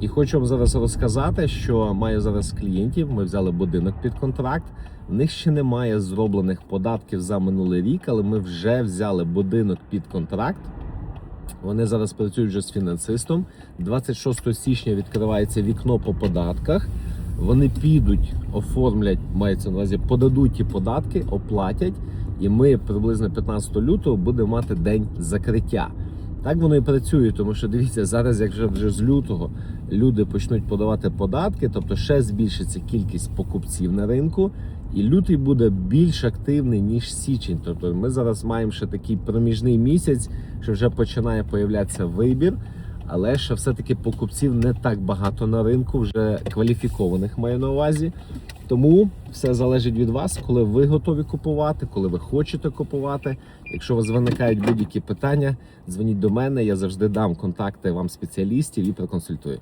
І хочу вам зараз розказати, що маю зараз клієнтів. Ми взяли будинок під контракт. В них ще немає зроблених податків за минулий рік, але ми вже взяли будинок під контракт. Вони зараз працюють вже з фінансистом. 26 січня відкривається вікно по податках. Вони підуть, оформлять, мається на увазі, подадуть ті податки, оплатять, і ми приблизно 15 лютого будемо мати день закриття. Так воно і працює, тому що дивіться, зараз, як вже, вже з лютого люди почнуть подавати податки, тобто ще збільшиться кількість покупців на ринку, і лютий буде більш активний ніж січень. Тобто ми зараз маємо ще такий проміжний місяць, що вже починає появлятися вибір. Але ще все-таки покупців не так багато на ринку, вже кваліфікованих маю на увазі. Тому все залежить від вас, коли ви готові купувати, коли ви хочете купувати. Якщо у вас виникають будь-які питання, дзвоніть до мене. Я завжди дам контакти вам спеціалістів і проконсультую.